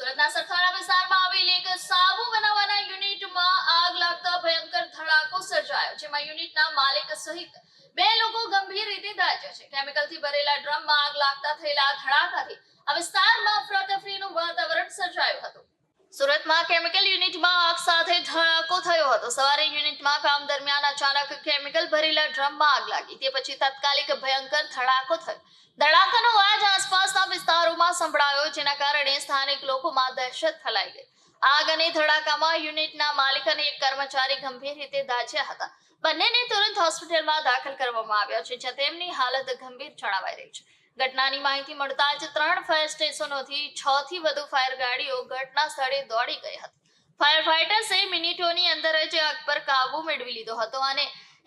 સુરતના સરથાણા વિસ્તારમાં આવેલી એક સાબુ બનાવવાના યુનિટમાં આગ લાગતા ભયંકર ધડાકો સર્જાયો, જેમાં યુનિટના માલિક સહિત બે લોકો ગંભીર રીતે દાજ્યા છે. કેમિકલથી ભરેલા ડ્રમમાં આગ લાગતા થયેલા ધડાકાથી આ વિસ્તારમાં અફરાતફરીનું વાતાવરણ સર્જાયું હતું. સુરતમાં કેમિકલ યુનિટમાં આગ સાથે ધડાકો થયો હતો. સવારે યુનિટમાં કામ દરમિયાન અચાનક કેમિકલ ભરેલા ડ્રમમાં આગ લાગી. તે પછી તાત્કાલિક ભયંકર ધડાકો થયો. વિસ્તારોમાં સંભળાયો, જેના કારણે સ્થાનિક લોકોમાં દહેશત ફેલાઈ ગઈ. આગ અને ધડાકામાં યુનિટના માલિક અને એક કર્મચારી ગંભીર રીતે દાઝ્યા હતા. બંનેને તુરંત હોસ્પિટલમાં દાખલ કરવામાં આવ્યા છે, જ્યાં તેમની હાલત ગંભીર જણાવાઈ રહી છે. ઘટનાની માહિતી મળતા જ ત્રણ ફાયર સ્ટેશનોથી છ થી વધુ ફાયર ગાડીઓ ઘટના સ્થળે દોડી ગઈ હતી. ફાયર ફાઈટર્સે મિનિટોની અંદર જ આગ પર કાબુ મેળવી લીધો હતો અને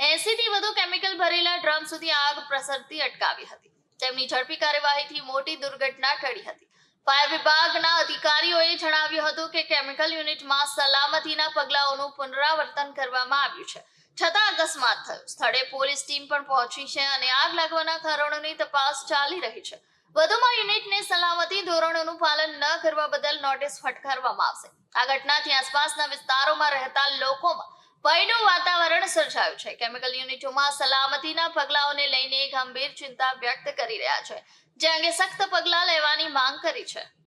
એસી થી વધુ કેમિકલ ભરેલા ડ્રમ સુધી આગ પ્રસરતી અટકાવી હતી. તેમની ઝડપી કાર્યવાહીથી મોટી દુર્ઘટના ટળી હતી. ફાયર વિભાગના અધિકારીઓએ જણાવ્યું હતું કે કેમિકલ યુનિટમાં સલામતીના પગલાઓનું પુનરાવર્તન કરવામાં આવ્યું છે. છતાં અકસ્માત થયો. સ્થળે પોલીસ ટીમ પણ પહોંચી છે અને આગ લાગવાના કારણોની તપાસ ચાલી રહી છે. વધુમાં યુનિટને સલામતી ધોરણોનું પાલન ન કરવા બદલ નોટિસ ફટકારવામાં આવશે. આ ઘટનાથી આસપાસના વિસ્તારોમાં રહેતા લોકોમાં ભયનું વાતાવરણ સર્જાયું છે. કેમિકલ યુનિટોમાં સલામતીના પગલાઓને લઈને ગંભીર ચિંતા વ્યક્ત કરી રહ્યા છે. જે અંગે સખ્ત પગલાં લેવાની માંગ કરી છે.